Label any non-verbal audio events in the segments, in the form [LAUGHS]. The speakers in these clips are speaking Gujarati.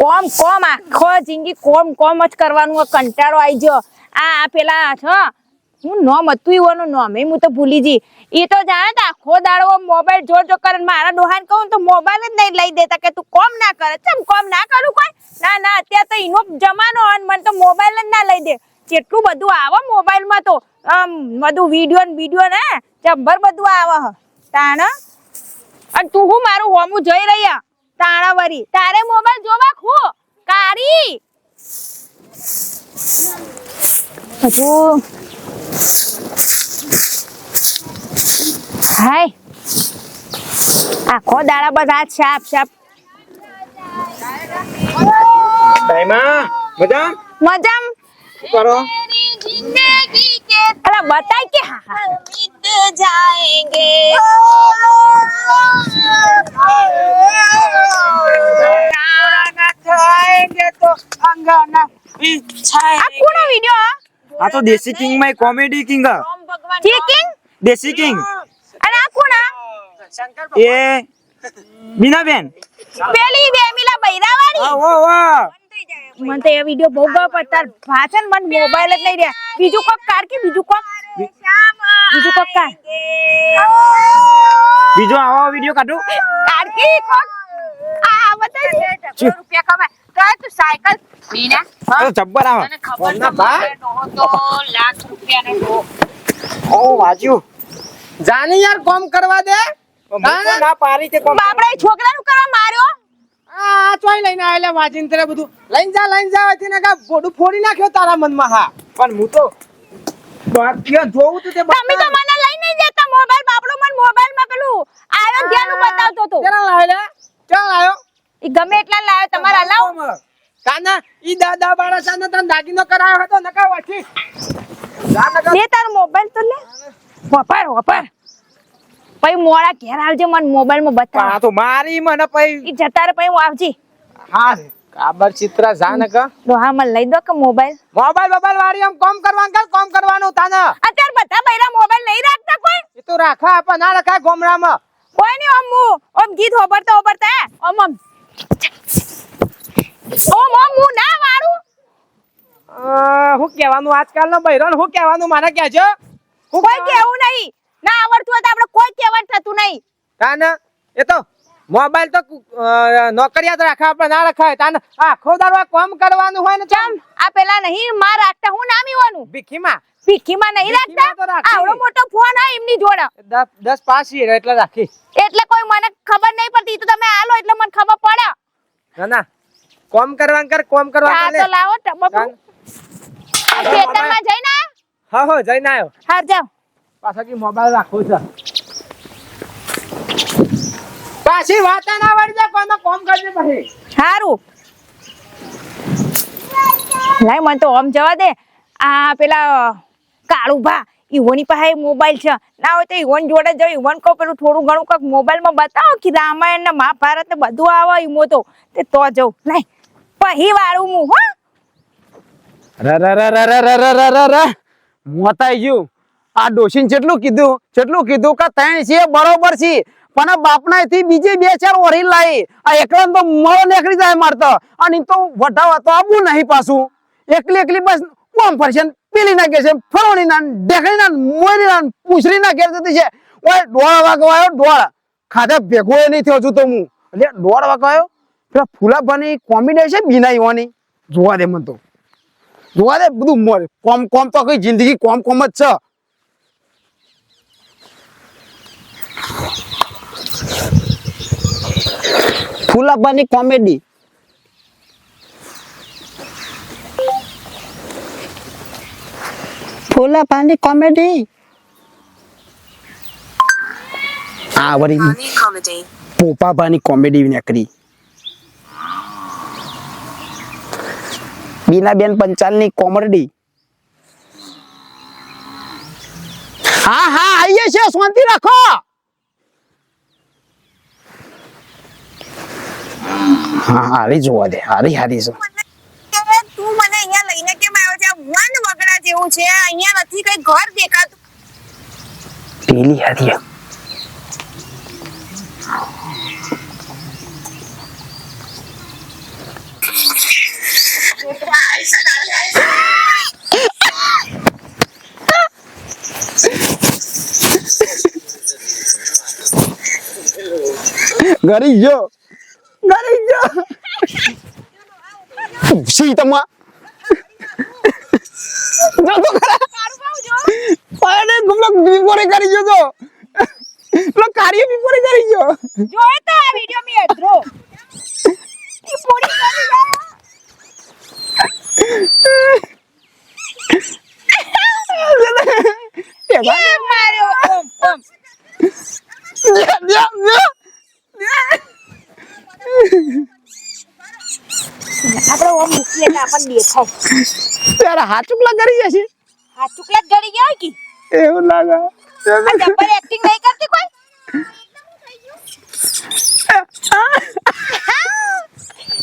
કોમ કોમ, આખો જિંદગી કોમ કોમ જ કરવાનું કંટાળો આવી ગયો. આ પેલા છો હું નોમ હતું ઈવોનું નોમ, એ હું તો ભૂલી જઈ એ તો જાણે તો આખો દાડો મોબાઈલ જોર જો કરે મારા ડોહાને કહું તો મોબાઈલ જ નહીં લઈ દેતા કે તું કોમ ના કરે. ચમ કોમ ના કરું કોઈ? ના ના, અત્યારે તો એનો જમાનો અને મને તો મોબાઈલ જ ના લઈ દે. કેટલું બધું આવે મોબાઈલમાં તો. આમ, બધું વીડિયો ને વીડિયો ને જબ્બર બધું આવે તાણ? અને તું હું મારું હોમું જોઈ રહ્યા? તાણા વરી. તારે મોબાઈલ જોવા ખુ. કારી. હજુ હાય. આખો દાડા બધા છાપ છાપ. ટાઈમા મજા? મજામ? કરો? અલા બતાય કે હા હા. આ કોનો વિડિયો આ તો દેશી કિંગમાં કોમેડી કિંગ ચીકિંગ દેશી કિંગ અને આ કોના એ બીનાબેન પેલી બેમિલા બૈરાવાળી આ ઓ વાહ મને તો એ વિડિયો બહુ ગયો પણ તાર ભાષણ મન મોબાઈલ જ નહીં રહ્યા. બીજું કોક કાર કે બીજું કોક? બીજું કોક કાર? બીજો આવો વિડિયો કાઢો. કાર કે કોક? આ બતાય શું? રૂપિયા કમાય. તો તું સાયકલ? બીના આ જબ્બર આવે. તને ખબર કોમના બા. તો લાખ રૂપિયાનો ડોહો. ઓ વાજ્યું. જાની યાર કોમ કરવા દે. ના પારી તે કોમ બાપડા છોકરાનું કરવા માર્યો? આ ચોય લઈને આવેલા વાજીન બધું. લઈને જા લઈને જા હતી ને કા ફોડી નાખ્યો તારા મનમાં હા. પણ હું તો બાકી જોઉં તું તે તમે તો મને લઈને જતા મોબાઈલ બાપડો મને મોબાઈલમાં પેલું આયોધ્યાનું બતાવતો હતો. કેરા લાવેલા? ક્યાં લાવ્યો? ઈ ગમે એટલા લાવ્યો તમારા લાવ. કાના ઈ દાદા બાળા સાને તને દાગીનો કરાયો હતો નકા વાથી જા તારો મોબાઈલ તો લે. વપાર વપાર. પછી મોડા ઘેર આવજે મને મોબાઈલમાં બતાવ આ તો મારી મને પઈ ઈ જતા રે પછી હું આવજી. હા કાબર ચિત્ર જા તો હા મને લઈ દો કે મોબાઈલ? મોબાઈલ મોબાઈલ વાળી આમ કોમ કરવાનું કર કોમ કરવાનું તાને? અત્યારે બધા બૈરા મોબાઈલ નહીં રાખતા કોઈ? એ તો રાખા આપા ના રખાય ગોમડામાં. કોઈ નહીં ઓમ હું ઓમ ગીત હોબરતા હોબરતા ઓમ ઓમ. ઓમ ઓમ હું ના અ, હું કહેવાનું આજકાલનો બૈરોન હું કહેવાનું મને કહેજો. હું કોઈ કેવું નહીં. ના આવડતું હોય તો આપણે કોઈ કહેવાનું થતું નહીં. તાના એ તો મોબાઈલ તો નોકરિયાત રાખવા પણ ના રખાય. તાને આખો દાડો કામ કરવાનું હોય ને ચમ આ પેલા નહીં માં રાખતા હું નામ ઈવાનું ભીખીમાં. ભીખીમાં નહીં રાખતા? આવડો મોટો ફોન આ એમની જોડે. દસ દસ પાસ હીરો એટલે રાખી. એટલે કોઈ મને ખબર નહીં પડતી તો તમે આલો એટલે મને ખબર પડે. ના ના. કોમ કરવા કર કોમ કરવાનું તો લાવો તાન. ખેતરમાં જઈને? હા હો જઈને આવ્યો. હાર જાવ પાછો કે મોબાઈલ રાખો છે પાછી વાત ના વળી જાય કોઈમાં કોમ કરજે પછી સારું લાય મને તો ઓમ જવા દે આ પેલા કાળુભા ઈવોની પાસે મોબાઈલ છે ના હોય તો ઈવોન જોડે જાવ ઈવોન કહો પેલું થોડું ઘણું કંઈક મોબાઈલમાં બતાવો કે રામાયણ ને મહાભારત ને બધું આવે ઈમો તો તે તો જવું લાય પહી વાળું હું હો મોતાઈ ગયું આ ડોશીને જેટલું કીધું જેટલું કીધું કે ત્રણ છે બરોબર છે પણ બાપના થી બીજી બે ચાર ઓરી લાવી આ એકલા તો મળો નીકળી જાય મારતો અને તો વટાવા તો આવું નહીં પાછું. એકલી એકલી બસ કોમ ફરશે પેલી ના છે ફરોણી ના, ઢેકણી ના મોરી ના પૂછરી ના ઘેર જતી છે. ઓય દોડ વાગવાયો દોડ ખાધા ભેગો એ નહીં થયો છું તો હું. એટલે દોડ વાગવાયો પેલા ફૂલાભાની કોમ્બિનેશન છે બીના ઈવાની. જોવા દે મને તો. જોવા દે, બધું મોર. કોમ કોમ તો કઈ જિંદગી કોમ કોમ જ છે. ફૂલાબાની કોમેડી. ફૂલાબાની કોમેડી. આ વરી પોપાબાની કોમેડી. નીકળી. બીનાબેન પંચાલની કોમેડી. હા હા આવીએ છે શાંતિ રાખો. હા હા હારી જોવા દે. હારી હારી છે તું મને અહીંયા લઈને કેમ આવ્યો છે? વન વગડા જેવું છે. અહીંયા નથી કઈ ઘર દેખાતું. પેલી હારી ગરી જો સી તમા જો તો ખરા પાડે ગુમલો બીપોરે કરી ગયો તો. પેલો કાર્ય બીપોરે કરી ગયો. જોયો તો આ વિડિયો મી અધરો. ઈ પોડી કરી ગયા. માર્યો? ઓમ ઓમ. લ્યા, લ્યા, લ્યા. આપણે ઓમ મૂકીએ એટલે આપણને દેખાય. તારા હાથ ચૂકલા કરી જશે હાથ ટુકડા ગળી ગયા કે? એવું લાગે. આ એક્ટિંગ નહીં કરતી કોઈ?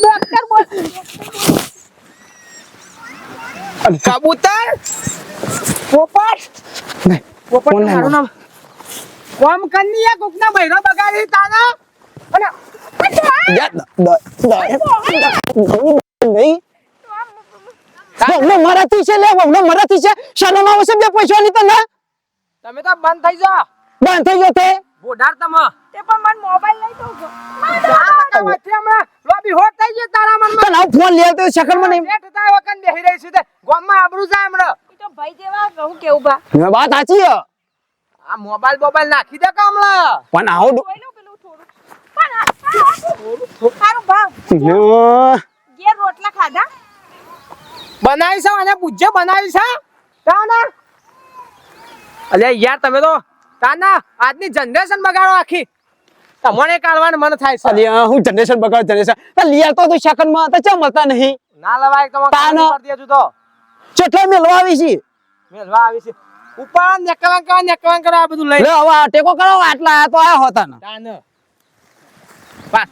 ડોક્ટર બોલ કબૂતર? પોપટ. નહીં, પોપટ મારું નામ. કોમ કન્યા કોકના બૈરો બગાડી તાના. અને જા, đợi đợi નહીં બહુને મરાઠી છે લે બહુને મરાઠી છે શરમ આવે છે બે પૈસાની તને તમે તો બંધ થઈ જાઓ બંધ થઈ ગયો તે બોડાર તમે તે પણ મને મોબાઈલ લઈ દઉં છો વચ્ચે હમણાં લોબી હોટ થઈ ગઈ તારા મનમાં તને ફોન લે તો શકરમાં નહીં બેઠ થાય વખત બેહી રહી છું તે ગામમાં આબરૂ જાય હમણાં ઈ તો ભાઈ જેવા કહું કેવું બા વાત સાચી આ મોબાઈલ બોબાઈલ નાખી દે કે પણ આવું આ ભાવ. યો, ઘેર રોટલા ખાધા? બનાવી છે અને પૂજ્ય બનાવી છે. તાના? અલે યાર તમે તો તાના આજની જનરેશન બગાડો આખી. તમને કાઢવાનું મન થાય છે. હું જનરેશન બગાડ જનરેશન લિયા તો તું શકનમાં તો ચા મળતા નહીં? ના લવાય તમારે તાના. તો. ચેટલા મેલવા આવી છે. મેલવા આવી છે. ઉપર નેકવાન કરવા નેકવાન કરવા આ બધું લઈ લે હવે ટેકો કરો આટલા આ તો આ હોતા ને તાન બસ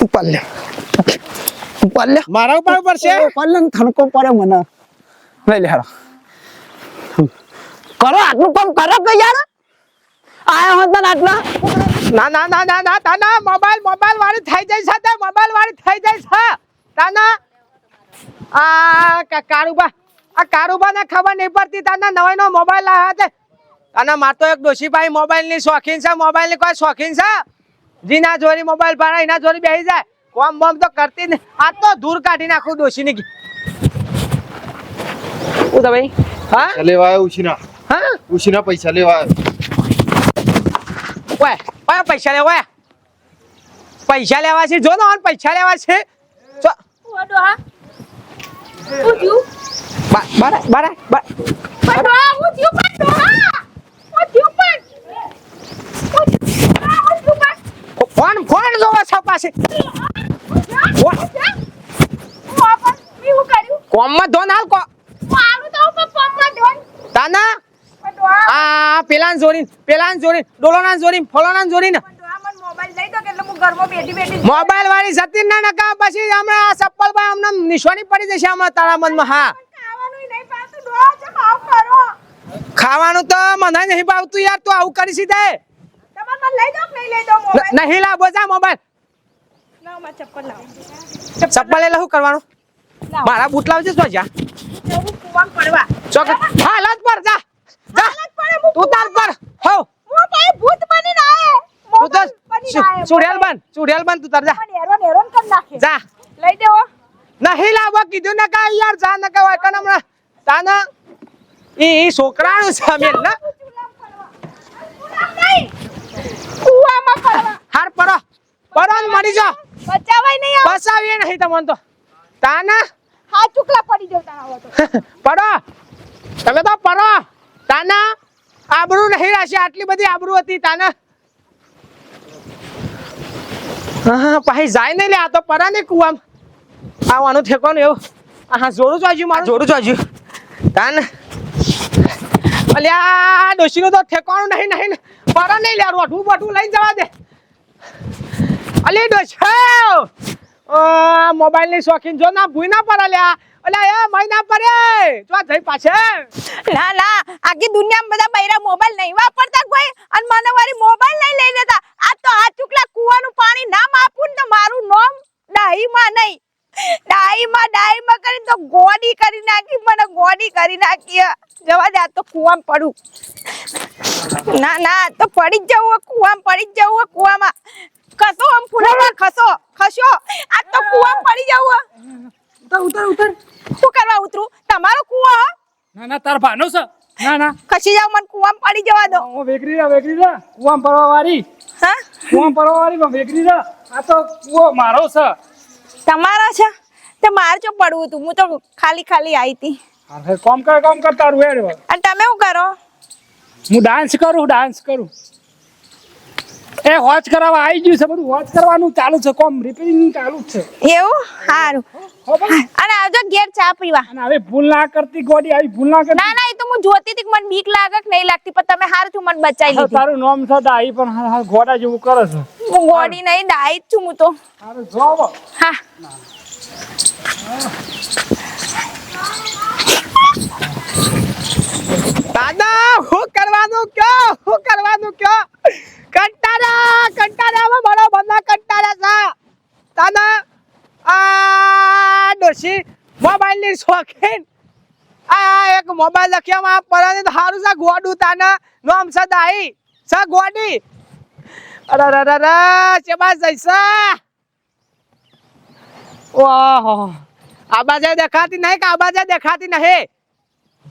ઉપર લે. મારા ઉપર ઉપર છે? ને થનકો પડે મને. લઈ લે હારો કરો આટલું કામ કરો કે યાર? આયા હોતા ને આટલા? ના ના ના ના ના તાના મોબાઈલ મોબાઈલ વાળી થઈ જાય છે તે મોબાઈલ વાળી થઈ જાય છે તાના આ કારુબા આ કારુબા ને ખબર નહીં પડતી તાના નવાઈ નો મોબાઈલ લાવ્યા છે તાના માર તો એક ડોશીભાઈ મોબાઈલની શોખીન છે મોબાઈલની કોઈ શોખીન છે? જીના જોરી મોબાઈલ પાડે એના જોરી બેસી જાય. કોમ બોમ તો કરતી ને આ તો દૂર કાઢી નાખું દોશી ની હું તો ભાઈ? હા? લેવા આવ્યો ઉછીના. હા? ઉછીના પૈસા લેવા આવ્યો. ઓય ઓય પૈસા લેવા ઓય પૈસા લેવા છે? જો ને પૈસા લેવા છે. ચો ઓડો હા? હું બારા બારા બારા હું થયું પણ ડોહા હું થયું પણ હું થયું આ હું થયું પણ ફોન ફોન જોવા છો પાસે કોમમાં ધોન હાલ કો. તાના? આ પેલાન જોડીન પેલાન જોડીન ડોલોના જોડીન ફલોના જોડીન. પણ ડોહા મને મોબાઈલ વાળી જતી ના નકા પછી હમણાં આ ચપ્પલ ભાઈ હમણાં નિશાની પડી જશે હમણાં તારા મનમાં, હા. ખાવાનું તો મને નહીં ભાવતું યાર, તું આવું કરી સીધે. તમારે લઈ દો નહીં લઈ દો મોબાઈલ? નહીં લાવો જા મોબાઈલ. લાવ મારે ચપ્પલ લાવ. ચપ્પલ શું કરવાનું? મારા બૂટ લાવજે તો જા. જવું કુવામ પડવા. ચોક હાલત પર જા. જા. હાલત પડે હું તું તાર પર. હો. હું ભાઈ ભૂત બનીને આયે તું તો મોબાઈલ બનીને આયે ચુડેલ બન? ચુડેલ બન તું તાર? જા. હેરોન હેરોન કરી નાખે. જા. લઈ દેવો નહીં લાવવા કીધું ને કા યાર જા ન કા વાકન હમણાં. તાના ઈ છોકરાનું ને કુવામાં પડવા હાર પરો પરો ને મરી જા. બચાવાય નહીં બચાવીએ નહીં તમને તો. તાના? હા ચુકલા પડી જાવ આવો તો. [LAUGHS] પડો. તમે તો પડો. તાના? આબરૂ નહીં રાશી. આટલી બધી આબરૂ હતી તાના. હા પાછી જાય નહીં લે. આ તો પરા ને કુવામ. આવવાનું ઠેકવાનું એવું. હા જોડું જોજુ મારું. જોડું જોજુ તાન. અલ્યા ડોશીનું તો ઠેકવાનું નહીં નહીં પરા નહીં લે. રોઠું બોઠું લઈને જવા દે. અલી ડોશો મોબાઈલની શોખીન જો ના ભૂઈ ના પડે લ્યા. અલ્યા, એ મહિના પડે. જો જઈ પાછે. ના ના આખી દુનિયામાં બધા બૈરા મોબાઈલ નહીં વાપરતા કોઈ? અને મને વારી મોબાઈલ નહીં લઈ લેતા. આ તો આ ચુકલા કુવાનું પાણી નામ આપું ને મારું નામ ડાહીમાં નહીં. ડાહીમાં ડાહીમાં કરીને તો ગોડી કરી નાખી, મને ગોડી કરી નાખી. જવા દે, આ તો કુવામાં પડું. ના ના તો પડી જ જવું કુવામાં પડી જ જવું કુવામાં. ખસો આમ ફૂલામાં ખસો? ખસો આ તો કુવા પડી જાવ ઉતર ઉતર ઉતર. શું કરવા ઉતરું? તમારો કુવો? ના ના તાર ભાનો છે. ના ના. ખસી જાવ મને કુવામ પડી જવા દો. હું વેકરી રા વેકરી રા કુવામ પરવા વાળી હા? કુવામ પરવા વાળી પણ વેકરી રા આ તો કુવો મારો છે. તમારા છે? તે માર જો પડવું હતું હું તો ખાલી ખાલી આવી હતી અરે કોમ કર કોમ કર તારું હેડ અને તમે શું કરો? હું ડાન્સ કરું ડાન્સ કરું. એ વોચ કરાવવા આવી ગયું છે બધું વોચ કરવાનું ચાલુ છે કોમ રિપેરિંગ ચાલુ છે. એવું? સારું અને આવજો ઘેર ચા પીવા. અને હવે ભૂલ ના કરતી ગોડી આવી ભૂલ ના ના કરતી. ના એ તો હું જોતી હતી કે મને બીક લાગે કે નહીં લાગતી પણ તમે હાર છું મને બચાવી લીધી. તારું નામ છે દાઈ પણ હા, હા, ગોડા જેવું કરે છે. હું ગોડી નહીં દાઈ જ છું હું તો. તારું જોવો હા. દાદા, હું કરવાનું કયો? હું કરવાનું કયો? કંટાળા, કંટાળામાં મારો બધા કંટાળા છે. દાદા, આ ડોશી મોબાઈલની શોખીન. આ એક મોબાઈલ લખ્યામાં પરાને, તો સારું છે ગોડું તાના. નામ છે દાઈ. છે ગોડી. અરે અરે અરે અરે ચેબા જઈસા ઓહો. આ બાજુ દેખાતી નહીં કે આ દેખાતી નહીં?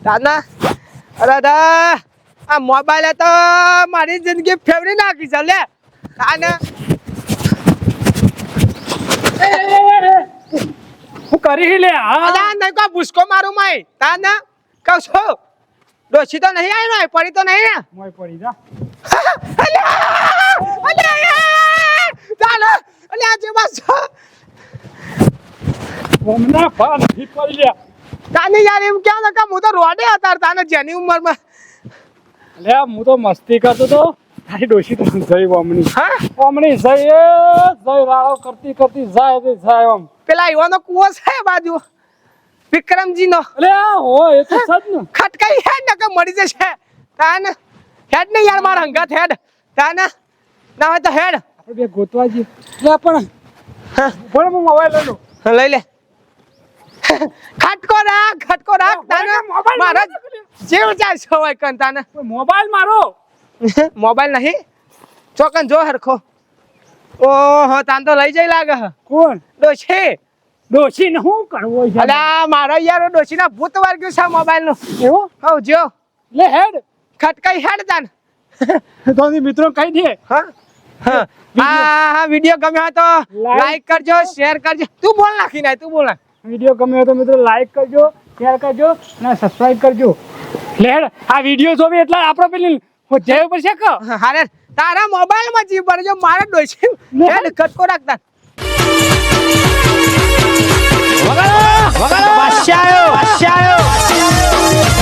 દાદા અરે આ મોબાઈલ તો મારી જિંદગી ફેવરી નાખી છે લે. આને. હું કરી લે હા. અલા નહીં કો ભૂસકો મારું માય. તાને કહું છું. ડોસી તો નહીં આવી ને પડી તો નહીં ને. મોય પડી જા. અલ્યા! અલ્યા તાને અલ્યા જે બસ હમણાં પડી લે તાને યાર એમ ક્યાં નકા કે હું તો રોડે હતા તાને જેની ઉંમરમાં. લે હું તો મસ્તી કરતો તો. તારી ડોશી તો જઈ વમણી. હા? વમણી જઈ એ જઈ રાળો કરતી કરતી જાય તે જાય ઓમ પેલા ઈવાનો કૂવો છે બાજુ વિક્રમજી નો લે હો એ તો સદ ને. ખટકાઈ હેડ ને કે મળી જશે. તાન હેડ ને યાર મારા હંગાત હેડ. તાન ના હોય તો હેડ. આપણે બે ગોતવા જઈએ. લે પણ હા. બોલ હું મોબાઈલ લઈ લઉં. લઈ લે. ખટકો રાખ ખટકો રાખ તાને મોબાઈલ મારા જેવ જાય છે હોય કન તાને મોબાઈલ મારો. મોબાઈલ નહીં? ચોકન જો હરખો. ઓહો તાન તો લઈ જઈ લાગે કોણ? ડોશી. ડોશી ને શું કરવો છે? અલા મારા યાર ડોશીના ભૂત વાગ્યું છે મોબાઈલનું. એવો? હવ જો. લે હેડ. ખટકાઈ હેડ તાન. [LAUGHS] તો ની મિત્રો કઈ દે. હા? હા. હા વિડિયો ગમ્યો તો લાઈક કરજો શેર કરજો. તું બોલ નાખી નાય તું બોલ નાખ. વીડિયો ગમ્યો તો મિત્રો લાઈક કરજો શેર કરજો અને સબસ્ક્રાઇબ કરજો. લેડ આ વીડિયો જોવી એટલે આપણો પેલી જય ઉપર છે હારે તારા મોબાઈલમાં જી પર જો મારે ડોસી લેડ કટકો રાખતા. વગાડો વગાડો. વાશ્યાયો વાશ્યાયો